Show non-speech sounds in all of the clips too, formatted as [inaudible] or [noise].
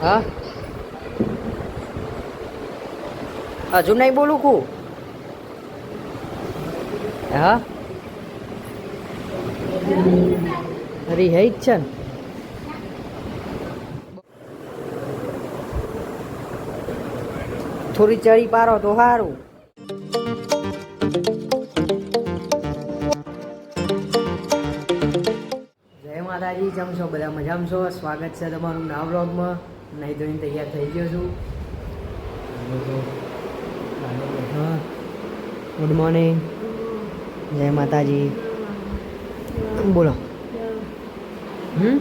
હા? હજુ નહીં બોલું કુ? હા? અરે, હે જ છે ને. થોડી ચડી પારો તો સારું જય માતાજી જમશો બધા મજામાં છો? સ્વાગત છે તમારું નવા વ્લોગમાં. નહીં ધોઈને તૈયાર થઈ ગયો છું. ગુડ મોર્નિંગ જય માતાજી. બોલો. હમ?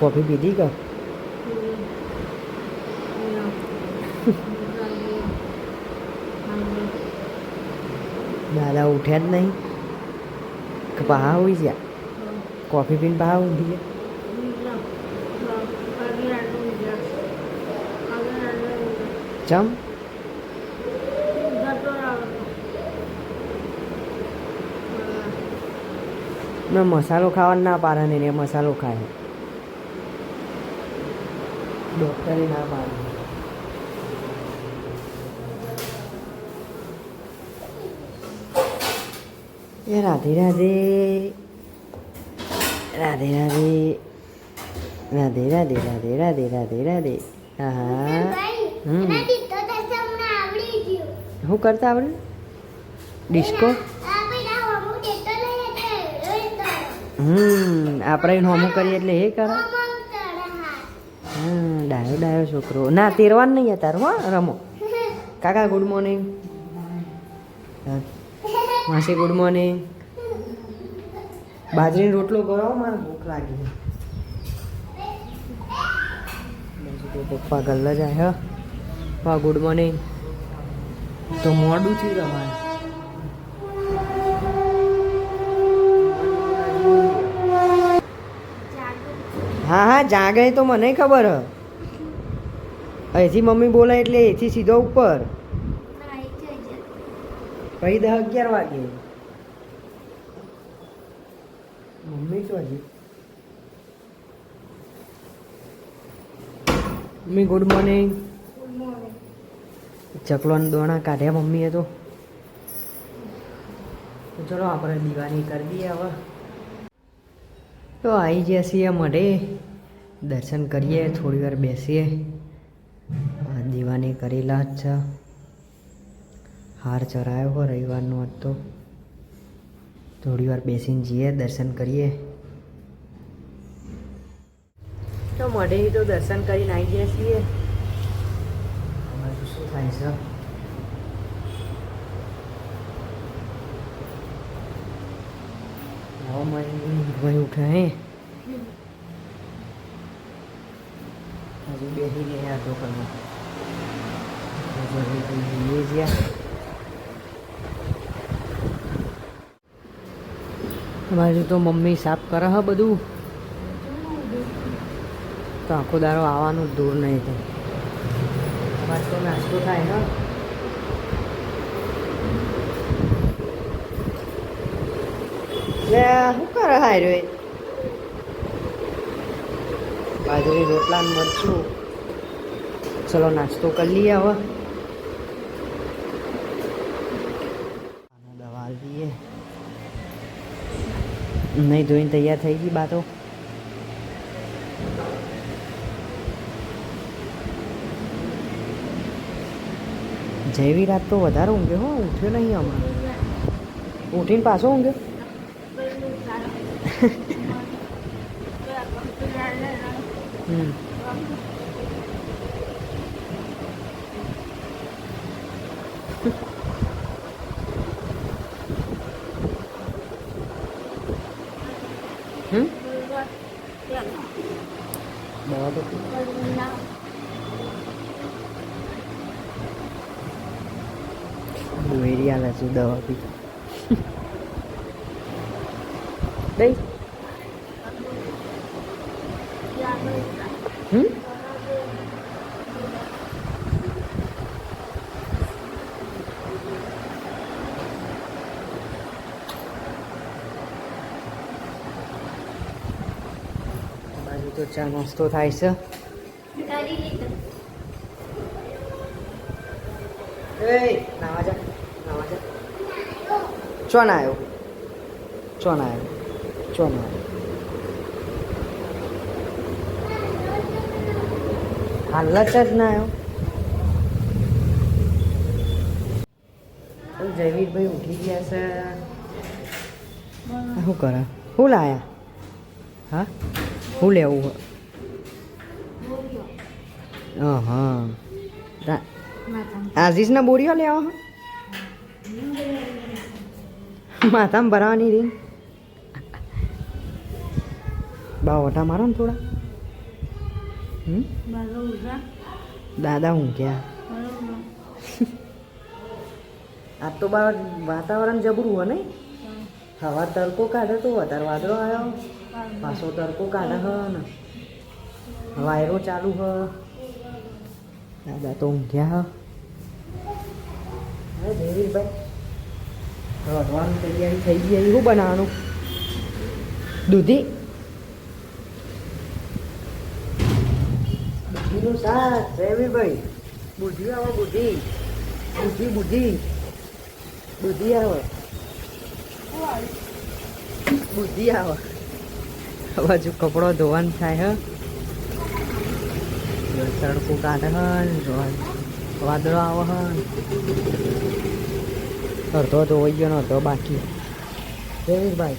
કોફી પીધી કે? દાદા ઉઠ્યા જ નહીં. પહા હોઈ કોફી पीने बाहर होती ચમ મેં મસાલો ખાવાનો ના પાડે ને મસાલો ખાય ડોક્ટરે ના પાડે એ રાધે રાધે રાધે રાધે. રાધે રાધે રાધે રાધે રાધે રાધે. હા હમ. શું કરતા આપણે ડિસ્કો? હમ, આપણે એને હોમું કરીએ એટલે એ કરો. હા ડાયો ડાયો છોકરો. ના, તેરવાનું નહીં તાર, હો, રમો. કાકા ગુડ મોર્નિંગ માસી ગુડ મોર્નિંગ બાજરીનો રોટલો કરો મારે ભૂખ લાગી પપ્પા ગલ્લા જાય હા. ગુડ મોર્નિંગ તો મોડું થયું તમારે? હા હા જાગે તો મને ખબર. હ અહીંથી મમ્મી બોલે એટલે એથી સીધો ઉપર. પછી દસ અગિયાર વાગે. મમ્મી શું હજી. મમ્મી ગુડ મોર્નિંગ ચકલોના દોણા કાઢ્યા મમ્મીએ તો. ચલો આપણે દીવાની કરી દઈએ હવે. તો આવી ગયા છીએ મળે દર્શન કરીએ થોડી વાર બેસીએ. દિવાની કરેલા જ છે. હાર ચરાયો હો રવિવારનો હતો તો. થોડી વાર બેસીને જઈએ દર્શન કરીએ. તો મળે તો દર્શન કરીને આવી ગયા છીએ. અમારે શું થાય છે? ભાઈ ઉઠે હજુ બેસી ગયા કરવા જઈએ જ્યાં અમારી તો મમ્મી સાફ કરે હ બધું. તો આખો દારો આવવાનું દૂર નહીં થાય. અમારે તો નાસ્તો થાય લે, શું કરે રે બાજરી, રોટલા ને મરચું. ચલો નાસ્તો કરી લઈએ હવે આને દવા આલી દઈએ નહીં ધોઈને તૈયાર થઈ ગઈ બાતો. જેવી રાત તો વધારે ઊંઘે હો, ઉઠ્યો નહીં હમણાં. ઉઠીને પાછો ઊંઘ્યો હમ દવા તો વેરી આલે છે દવા પી દઈ હમ તો ચા નાસ્તો થાય છે કરી લીધું એ નાવા જા નાવા જા ચો ના આવ્યો? ચો આવ્યો. ચો આવ્યો. હાલત જ ના આવ્યો. જયવીરભાઈ ઉઠી ગયા છે. શું કરે? શું લાયા? હા? શું લેવું હા હા આઝીઝના બોરીઓ લેવા હો? માથામાં ભરાવાની રીંગ બા ઓટા મારો ને થોડા. દાદા હું ક્યાં? આજ તો બા વાતાવરણ જબરું હોય નહીં હવા તડકો કાઢે તો વધારે વાદળો આવ્યો પાછો તડકો કાઢે હ ને. વાયરો ચાલુ હ. દાદા તો ઊંઘ્યા હ. હવે રોધવાની તૈયારી થઈ ગઈ શું બનાવવાનું દૂધી? દૂધીનું શાક દેવીભાઈ બુદ્ધિ આવે બુદ્ધિ. બુદ્ધિ બુદ્ધિ. બુદ્ધિ આવે. બુદ્ધિ આવે. બાજુ કપડો ધોવાનું થાય, હ. જો કાઢ કાઢે હ વાદળો આવે હ ને. તો હોય ગયો ને અડધો બાકી દેવીરભાઈ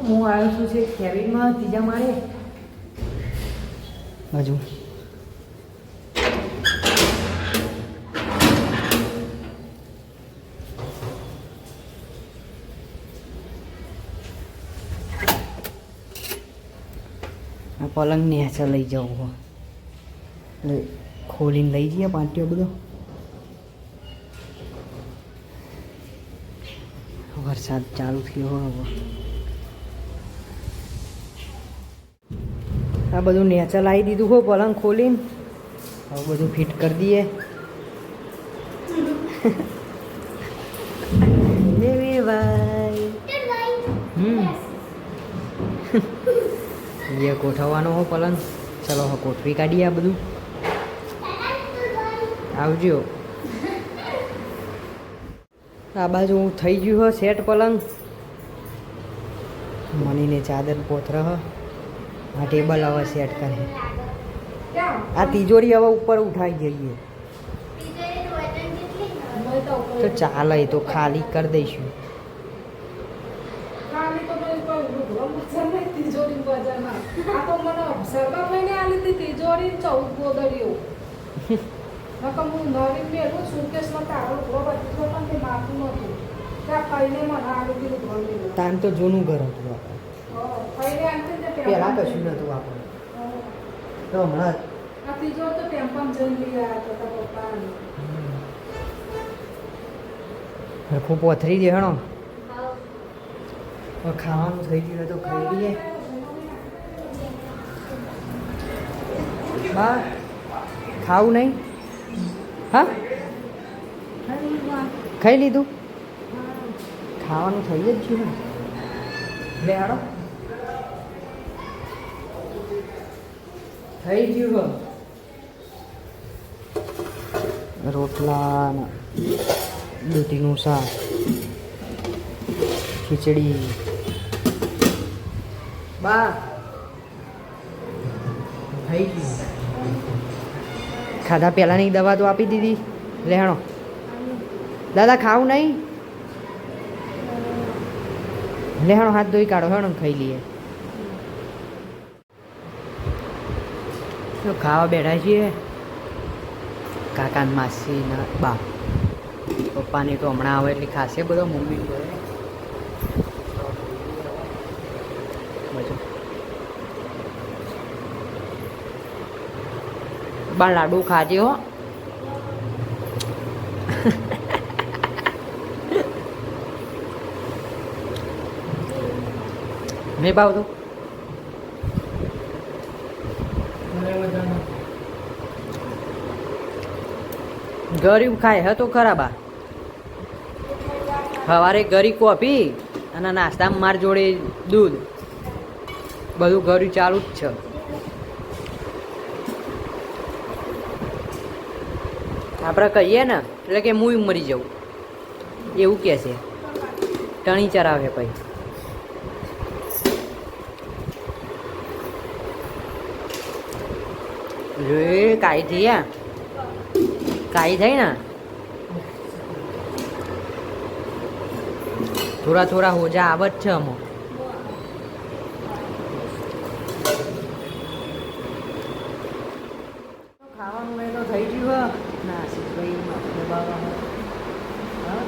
હું આવ્યો છું છે કેબિનમાં ત્રીજા માળે હજુ પલંગ પલંગ નેચે લઈ જવું એટલે ખોલીને લઈ જઈએ પાટીઓ બધો વરસાદ ચાલુ થયો હો હવે. આ બધું નેચર લાવી દીધું હો પલંગ ખોલીને. હવે બધું ફિટ કરી દઈએ. દેવીભાઈ હમ. એ ગોઠવવાનો હો પલંગ. ચલો હવે ગોઠવી કાઢીએ આ બધું. આવજો. આ બાજુ થઈ ગયું હો સેટ પલંગ. મનીને ચાદર પોથર હ આ ટેબલ હવે સેટ કરે. આ તિજોરી હવે ઉપર ઉઠાવી જઈએ. તો ચાલે તો ખાલી કરી દઈશું. તિજોરી નકર હું નવીન બેઠું સુટકેસમાં તારો રૂગલો બચતો પણ તે માથું નહોતું. ત્યાં ફઈને મને આલી હતી રૂગલો લીધો. તાન તો જૂનું ઘર હતું આપણે ફઈને હતી ને પહેલાં કશું. નહોતું આપણે. તો હમણાં આ તિજોરી તો ટેમ્પામાં જઈને લઈ આવ્યા હતા પપ્પાને. હરખું પોથરી દે હણો ખાવાનું થઈ ગયું તો ખાઈ લઈએ બા ખાવું નહીં હા? ખાઈ લીધું? ખાવાનું થઈ જ ગયું લે થઈ ગયું રોટલા દૂધીનું શાક, ખીચડી. બા. થઈ ગયું. ખાધા પહેલાંની દવા તો આપી દીધી. લેણો. દાદા, ખાવું નહીં? લેણો હાથ ધોઈ કાઢો, હેણો ખાઈ લઈએ. તો ખાવા બેઠા છીએ. કાકા ને માસી ના બા. પપ્પાની તો હમણાં આવે એટલી ખાસે બધો મમ્મી. બધું બા લાડુ ખાજે હો. નહીં ભાવતું ગરીબ ખાય હે તો ખરાબા સવારે ગરી કોફી અને નાસ્તામાં માર જોડે દૂધ. બધું ઘરું ચાલુ જ છે. આપણે કહીએ ને, એટલે કે હું મરી જાઉં એવું કહે છે. ટણી ચરાવે ભાઈ રે કાઈ થઈ આ? કાઈ થઈ ને? થોડા થોડા હોજા આવત છે અમો ખાવાનું એ તો થઈ ગયું હે ના ભાઈ દબાવવામાં હા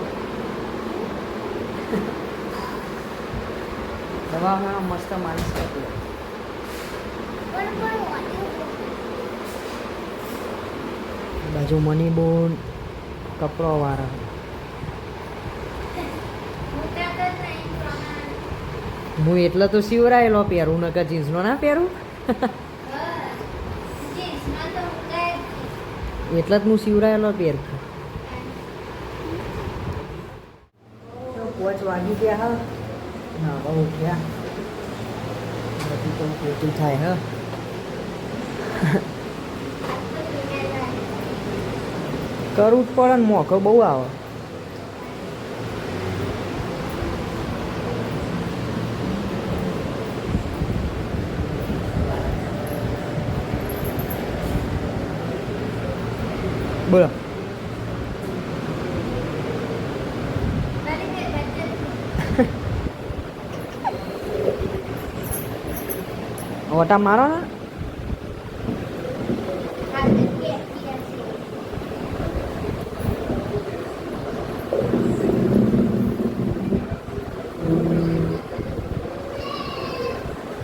દબાવવામાં મસ્ત માલિશ કરતું પણ પણ વાંધો બાજુ મની બોન કપડો વાળા પ્રમાણ હું એટલા તો સીવરાયેલો પહેરું નકર જીન્સનો ના પહેરું. એટલા જ હું સીવરાયેલો પહેરું. પોચ વાગી ગયા હા. ના બહુ ઉઠ્યા. બધું તો પોતું થાય હા આ તો દુનિયા કરવું જ પડે ને મોકો બહુ આવે બોલો મારી બે બચત ઓટા મારો ને?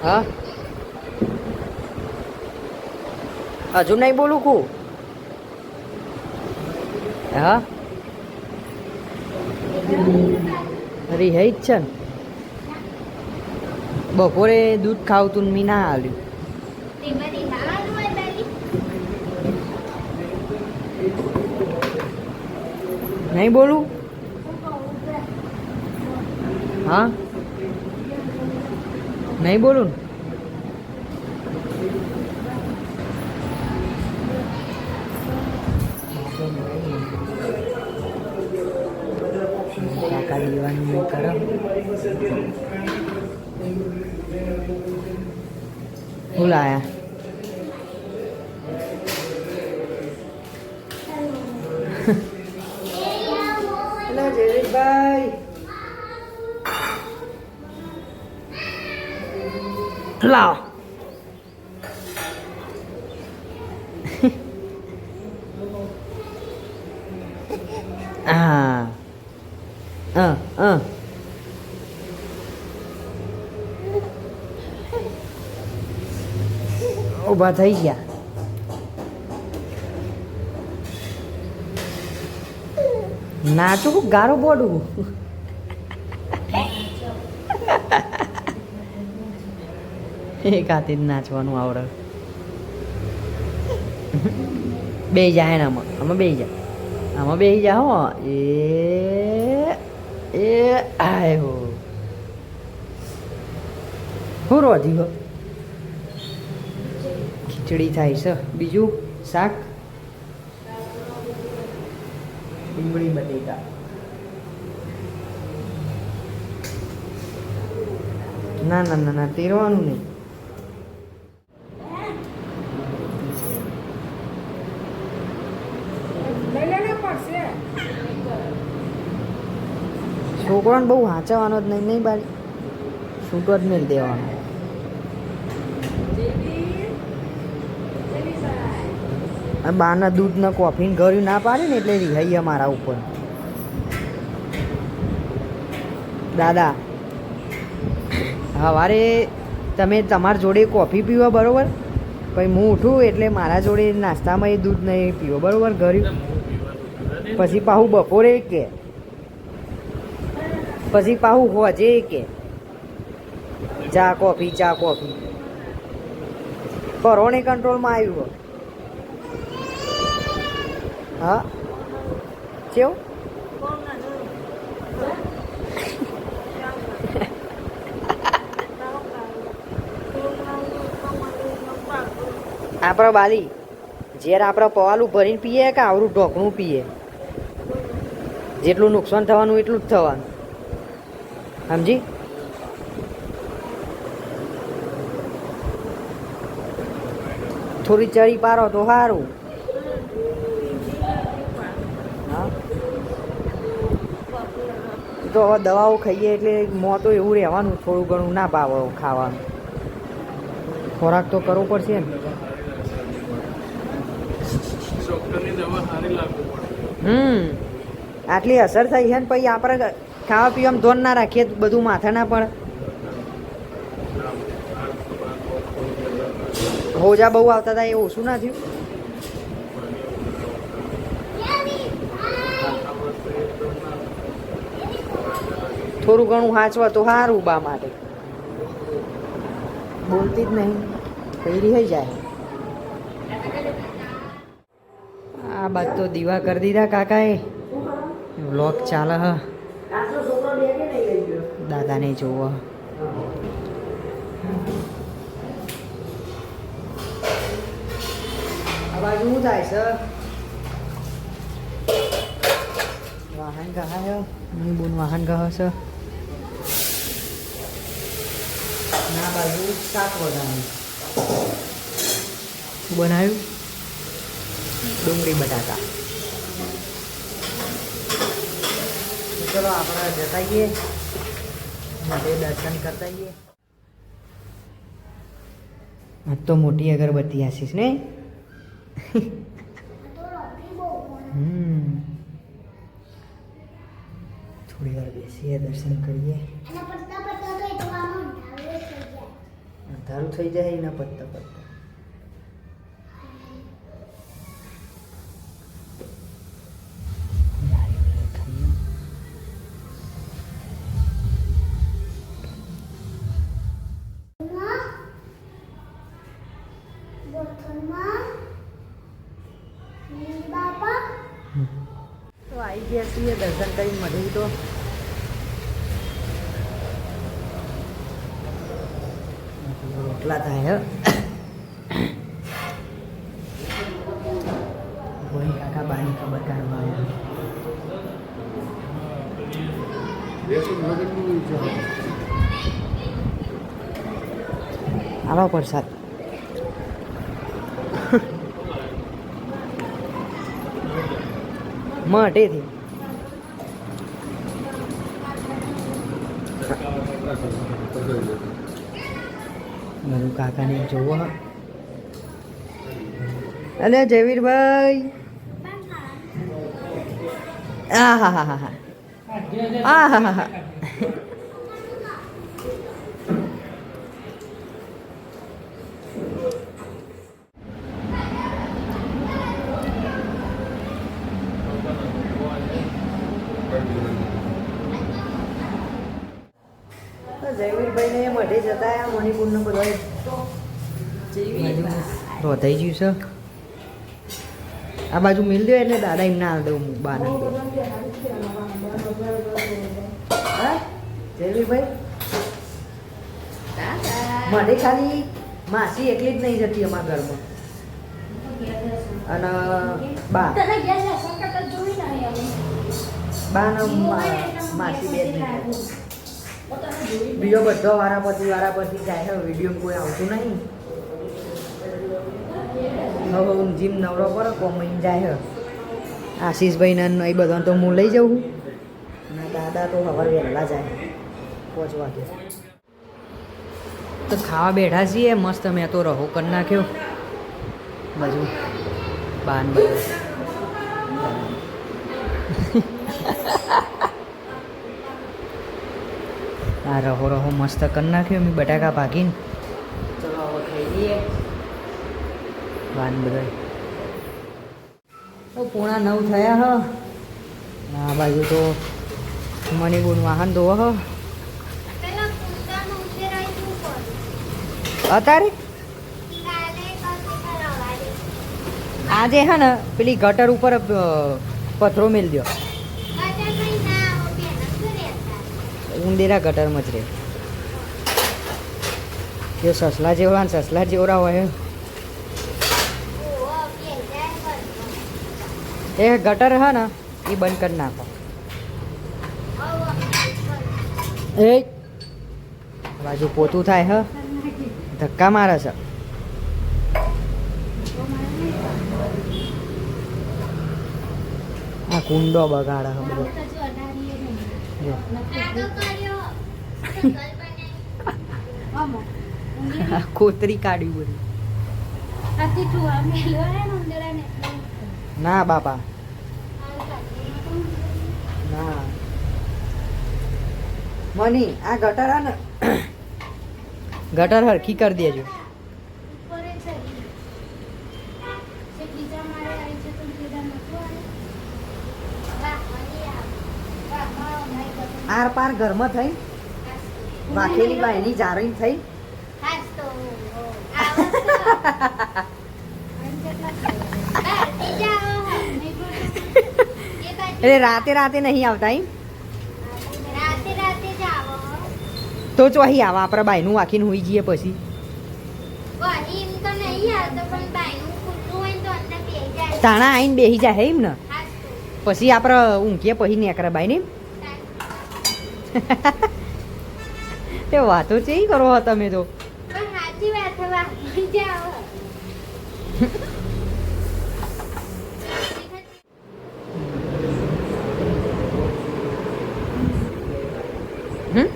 હા? હજુ નહીં બોલું કુ? હા? રિહાઈ જ છે ને? બપોરે દૂધ ખાવતું ને મી ના તારી નહીં બોલું? હા? નહીં બોલું ઊભા થઈ ગયા. નાચું ગારો બોડું? એક હાથે જ નાચવાનું આવડે. બે જાય ને આમાં. આમાં બે જાય આમાં બે જા હો. એ એ, આયો હું. રોધી ખીચડી થાય છે. બીજું શાક? ડુંગળી બટેકા ના ના ના ના તેરવાનું નહીં. છોકરાને બહુ વાંચવાનો જ નહીં નહીં બારી? છૂટો જ નહીં દેવાનો. બાના દૂધ કોફીને કોફી ને પાડે ને એટલે રિહાઈ મારા ઉપર. દાદા, સવારે તમે તમારા જોડે કોફી પીવો બરાબર? પછી હું ઉઠું એટલે મારા જોડે નાસ્તામાં એ દૂધ નહીં પીવો, બરાબર? ઘર્યું પછી પાહું બપોરે કે. પછી પાહું હોજે કે. ચા કોફી ચા કોફી. કોરોને કંટ્રોલમાં આવ્યું. હો. કેવું? આપણો બાલી ઝેર આપણે પવાલું ભરીને પીએ કે આવરું ઢોકણું પીએ? જેટલું નુકસાન થવાનું એટલું જ થવાનું. સમજી? થોડી ચડી પારો તો સારું તો હવે દવાઓ ખાઈએ એટલે મોં તો એવું રહેવાનું થોડું ઘણું ના ભાવે ખાવાનું. ખોરાક તો કરવો પડશે ને હમ. આટલી અસર થઈ છે ને પછી આપણે ખાવા પીવામાં ધોન ના રાખીએ બધું માથા ના પડે. હોજા બહુ આવતા હતા એ ઓછું ના થયું. થોડું ઘણું હાંચવા તો સારું બા માટે. બોલતી જ નહીં. પહેરી થઈ જાય. આ બાદ તો દીવા કરી દીધા કાકાએ. વ્લોગ ચાલે હ. દાદાને જોવો. બાજુ શું થાય છે? વાહન કહાયની બોન વાહન કહે છે ના બાજુ શાક બનાવ્યું શું બનાવ્યું? ડુંગળી બટાકા. તો ચલો આપણે જતા જઈએ માટે દર્શન કરતા જઈએ આ તો મોટી અગરબત્તી આશીષ ને? હમ. થોડી વાર બેસીએ દર્શન કરીએ. અંધારું થઈ જાય એના પત્તા પત્તા. તો આવી ગયા છીએ દર્શન કરી મળ્યું તો. રોટલા થાય કાકા બાની ખબર કાઢવા આવ્યા. આવો પ્રસાદ. મટેથી મારું કાકાને જોવો હ. અલે જયવીરભાઈ. આ હા. હા હા હા આ હા હા હા જયવીરભાઈ ને મઢે જતા આ મણિપુરનો બધો રોધાઈ ગયું છે આ બાજુ મિલ દો એટલે દાદા એમને હાલ દઉં બાને હા જયવીરભાઈ મઢે ખાલી માસી એકલી જ નહીં જતી અમારા ઘરમાં અને બા બા ને માસી બે જ નહીં બીજો બધો વારાપતિ વારાપતિ જાય વીડિયો કોઈ આવતું નહીં હવે હું જીમ નવરો પર કોમીને જાય છે આશીષભાઈ ને એ બધાને તો હું લઈ જાઉં અને દાદા તો હવાર વહેલા જાય, પાંચ વાગે. તો ખાવા બેઠા છીએ, મસ્ત મેં તો રહો કરી નાખ્યો. બાજુ બાન બધું આ રહો રહો મસ્ત કરી નાખ્યો, મેં બટાકા ભાગીને ચલો હવે ખાઈ લઈએ વાન બધા તો પૂણા નવ થયા હ. આ બાજુ તો મણિપુર વાહન ધોવા હ. દે આજે હે ને પેલી ગટર ઉપર પથરો મેલ દો ઉંદેરા ગટરમાં જ રહે જો સસલા જેવડા સસલા જેવડા હોય. એ ગટર હા ને એ બંધ કરી નાખો. એ બાજુ પોતું થાય હ. ધક્કા મારે છે. આ કુંડો બગાડે હ બધો. કોતરી કાઢ્યું બધું. ના બાપા ના મની આ ગટર ને ગટર હરખી કરી દેજો. આર પાર ઘરમાં થઈ. વાકેલી બાયની જારીન થઈ. [laughs] એટલે રાતે રાતે નહીં આવતા એમ રાતે રાતે જ આવો તો ચોહી આવા આપણા બાયનું વાંકીને હોઈ જઈએ પછી. ને તાણા આવીને બેસી જાય એમ ને પછી આપણે ઊંઘીએ પછી નેકરે બાય ને તે વાતો. છે કરો તમે તો? પણ સાચી વાત છે વાગી જાઓ હમ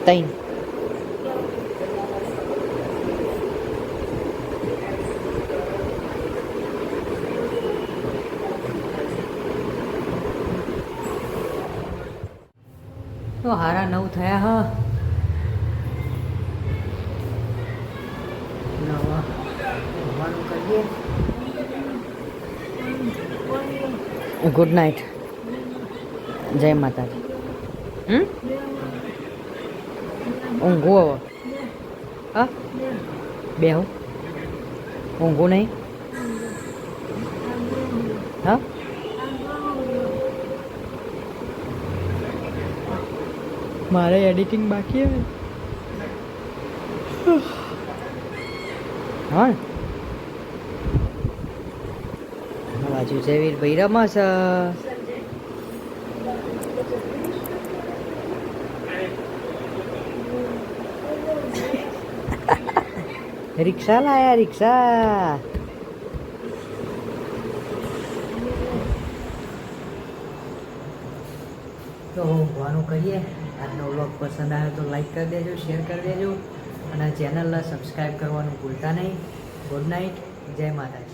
તૈન તો હારા નવ થયા હ નવા જમવાનું કરીએ ગુડ નાઇટ જય માતાજી હમ ઊંઘું હવે હા બેહું ઊંઘું નહીં હા મારે એડિટિંગ બાકી હવે હા બાજુ જેવી ભાઈ રમસ રિક્ષા લાયા, રિક્ષા. તો ઊંઘવાનું કરીએ આજનો વ્લોગ પસંદ આવ્યો તો લાઈક કરી દેજો શેર કરી દેજો, અને ચેનલને સબસ્ક્રાઈબ કરવાનું ભૂલતા નહીં. ગુડ નાઇટ જય માતાજી.